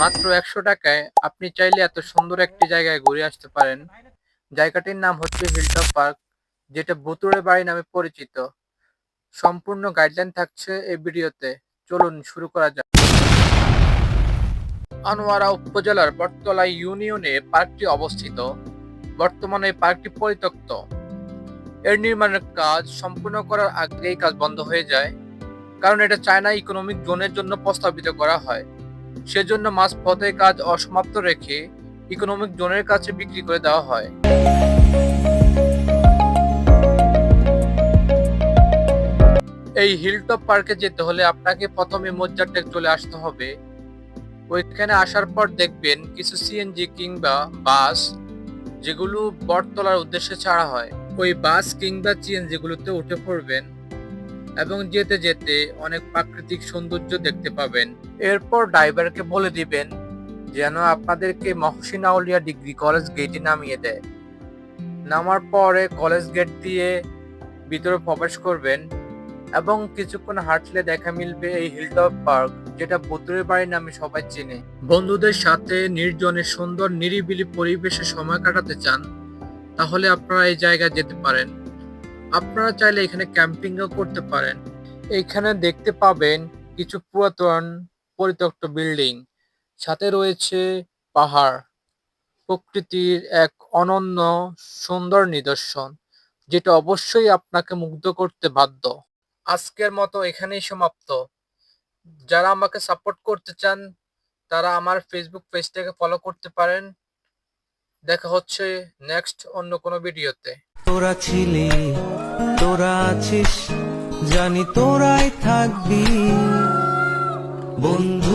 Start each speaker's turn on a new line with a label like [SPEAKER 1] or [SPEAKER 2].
[SPEAKER 1] মাত্র একশো টাকায় আপনি চাইলে এত সুন্দর একটি জায়গায় ঘুরে আসতে পারেন। জায়গাটির নাম হচ্ছে হিলটপ পার্ক যেটা বুতুড়ে বাড়ি নামে পরিচিত। সম্পূর্ণ গাইডলাইন থাকছে এই ভিডিওতে। চলুন শুরু করা যাক। আনোয়ারা উপজেলার বটতলা ইউনিয়নে পার্কটি অবস্থিত। বর্তমানে এই পার্কটি পরিত্যক্ত। এর নির্মাণের কাজ সম্পূর্ণ করার আগেই কাজ বন্ধ হয়ে যায়, কারণ এটা চায়না ইকোনমিক জোনের জন্য প্রস্তাবিত করা হয়। সেজন্য মাঝ পথে কাজ অসমাপ্ত রেখে ইকোনমিক জোনের কাছে বিক্রি করে দেওয়া হয়। এই হিলটপ পার্কে যেতে হলে আপনাকে প্রথমে মজ্জারটেক চলে আসতে হবে। ওইখানে আসার পর দেখবেন কিছু সিএনজি কিংবা বাস যেগুলো বটতলার উদ্দেশ্যে ছাড়া হয়। ওই বাস কিংবা সিএনজি গুলোতে উঠে পড়বেন। এবং যেতে যেতে অনেক প্রাকৃতিক সৌন্দর্য দেখতে পাবেন। এরপর ড্রাইভারকে বলে দিবেন যেন আপনাদেরকে মহসিন আউলিয়া ডিগ্রি কলেজ গেটে নামিয়ে দেয়। নামার পরে কলেজ গেট দিয়ে ভিতরে প্রবেশ করবেন এবং কিছুক্ষণ হাঁটলে দেখা মিলবে এই হিলটপ পার্ক যেটা বুতুরের বাড়ি নামে সবাই চেনে। বন্ধুদের সাথে নির্জনে সুন্দর নিরিবিলি পরিবেশে সময় কাটাতে চান, তাহলে আপনারা এই জায়গায় যেতে পারেন। আপনারা চাইলে এখানে ক্যাম্পিংও করতে পারেন। এখানে দেখতে পাবেন কিছু পুরাতন পরিত্যক্ত বিল্ডিং। সাথে রয়েছে পাহাড়। প্রকৃতির এক অনন্য সুন্দর নিদর্শন, যেটা অবশ্যই আপনাকে মুগ্ধ করতে বাধ্য। আজকের মতো এখানেই সমাপ্ত। যারা আমাকে সাপোর্ট করতে চান, তারা আমার ফেসবুক পেজটাকে ফলো করতে পারেন। দেখা হচ্ছে নেক্সট অন্য কোনো ভিডিওতে
[SPEAKER 2] তোরা ছিলি তোরা আছিস জানি তোরাই থাকবি। বন্ধু